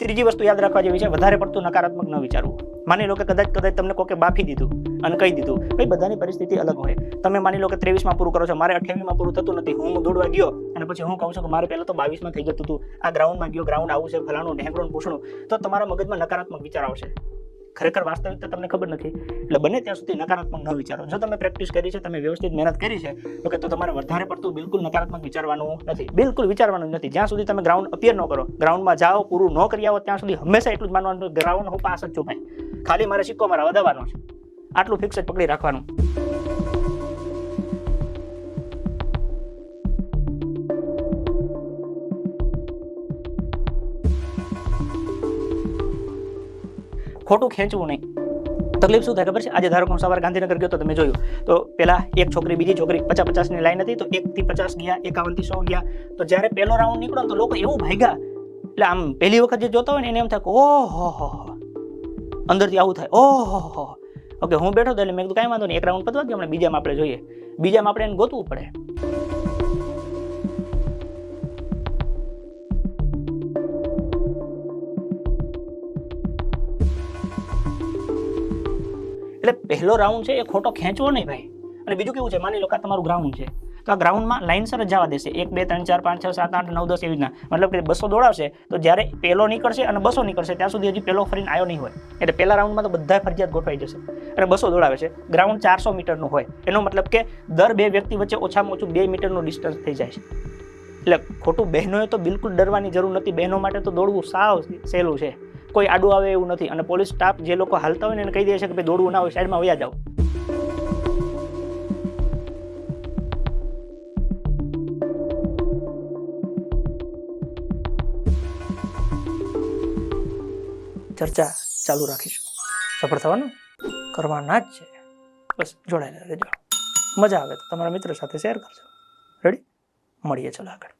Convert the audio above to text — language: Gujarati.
ત્રીજી વસ્તુ યાદ રાખવા જેવી છે, વધારે પડતું નકારાત્મક ન વિચારવું. માની લો કે કદાચ કદાચ તમને કોકે બાફી દીધું અને કહી દીધું, ભાઈ, બધાની પરિસ્થિતિ અલગ હોય. તમે માની લો કે ત્રેવીસમાં પૂરું કરો છો, મારે અઠ્યાવીસમાં પૂરું થતું નથી. હું દોડવા ગયો અને પછી હું કહું છું કે મારે પહેલાં તો બાવીસમાં થઈ જતું હતું. આ ગ્રાઉન્ડમાં ગયો ગ્રાઉન્ડ આવું છે, ફલાણું ઢેંગણું પૂછણું. તો તમારા મગજમાં નકારાત્મક વિચાર આવશે. ખરેખર વાસ્તવિકતા તમને ખબર નથી. એટલે બને ત્યાં સુધી નકારાત્મક ન વિચારો. જો તમે પ્રેક્ટિસ કરી છે, તમે વ્યવસ્થિત મહેનત કરી છે, તો કે તો તમારે વધારે પડતું બિલકુલ નકારાત્મક વિચારવાનું નથી. બિલકુલ વિચારવાનું નથી. જ્યાં સુધી તમે ગ્રાઉન્ડ અપિયર ન કરો ગ્રાઉન્ડમાં જાઓ, પૂરું ન કરી આવો, ત્યાં સુધી હંમેશા એટલું જ માનવાનું ગ્રાઉન્ડ હું પાસ જ છું ભાઈ. ખાલી મારે સિક્કો મારા વધારવાનો છે. આટલું ફિક્સ જ પકડી રાખવાનું. ખોટું ખેંચવું નહીં. તકલીફ શું થાય ખબર છે? આજે ધારો કે હું સવારે ગાંધીનગર ગયો તો તમે જોયું. તો પહેલાં એક છોકરી, બીજી છોકરી પચાસ પચાસની લાઈન હતી, તો એકથી પચાસ ગયા, એકાવનથી સો ગયા. તો જ્યારે પહેલો રાઉન્ડ નીકળ્યો તો લોકો એવું ભાગ્યા. એટલે આમ પહેલી વખત જે જોતા હોય ને એને એમ થાય કે, ઓહો, હો અંદરથી આવું થાય, ઓહો, હો ઓકે, હું બેઠો તો એટલે મેં કીધું, કાંઈ વાંધો નહીં, એક રાઉન્ડ પતવા દે હમણાં બીજામાં આપણે જોઈએ. બીજામાં આપણે એને ગોતવું પડે. એટલે પહેલો રાઉન્ડ છે એ ખોટો ખેંચવો નહીં ભાઈ. અને બીજું કેવું છે? માની લો કે આ તમારું ગ્રાઉન્ડ છે. તો આ ગ્રાઉન્ડમાં લાઇનસર જ જવા દેશે. એક, બે, ત્રણ, ચાર, પાંચ, છ, સાત, આઠ, નવ, દસ એવી રીતના. મતલબ કે બસો દોડાવશે, તો જ્યારે પહેલો નીકળશે અને બસો નીકળશે, ત્યાં સુધી હજી પહેલો ફરીને આવ્યો નહીં હોય. એટલે પહેલા રાઉન્ડમાં તો બધા ફરજિયાત ગોઠવાઈ જશે. અને બસો દોડાવે છે. ગ્રાઉન્ડ ચારસો મીટરનું હોય. એનો મતલબ કે દર બે વ્યક્તિ વચ્ચે ઓછામાં ઓછું બે મીટરનું ડિસ્ટન્સ થઈ જાય છે. એટલે ખોટું બહેનોએ તો બિલકુલ ડરવાની જરૂર નથી. બહેનો માટે તો દોડવું સાવ સહેલું છે. કોઈ આડું આવે એવું નથી. અને પોલીસ સ્ટાફ જે લોકો હાલતા હોય ને એને કહી દે છે કે ભાઈ દોડવું ના હોય, સાઈડમાં વયા જાઓ. ચર્ચા ચાલુ રાખીશું. સફળ થવાનું કરવાના જ છે. બસ જોડાયેલા રહેજો. મજા આવે તો તમારા મિત્રો સાથે શેર કરજો. રેડી મળીએ ચલો આગળ.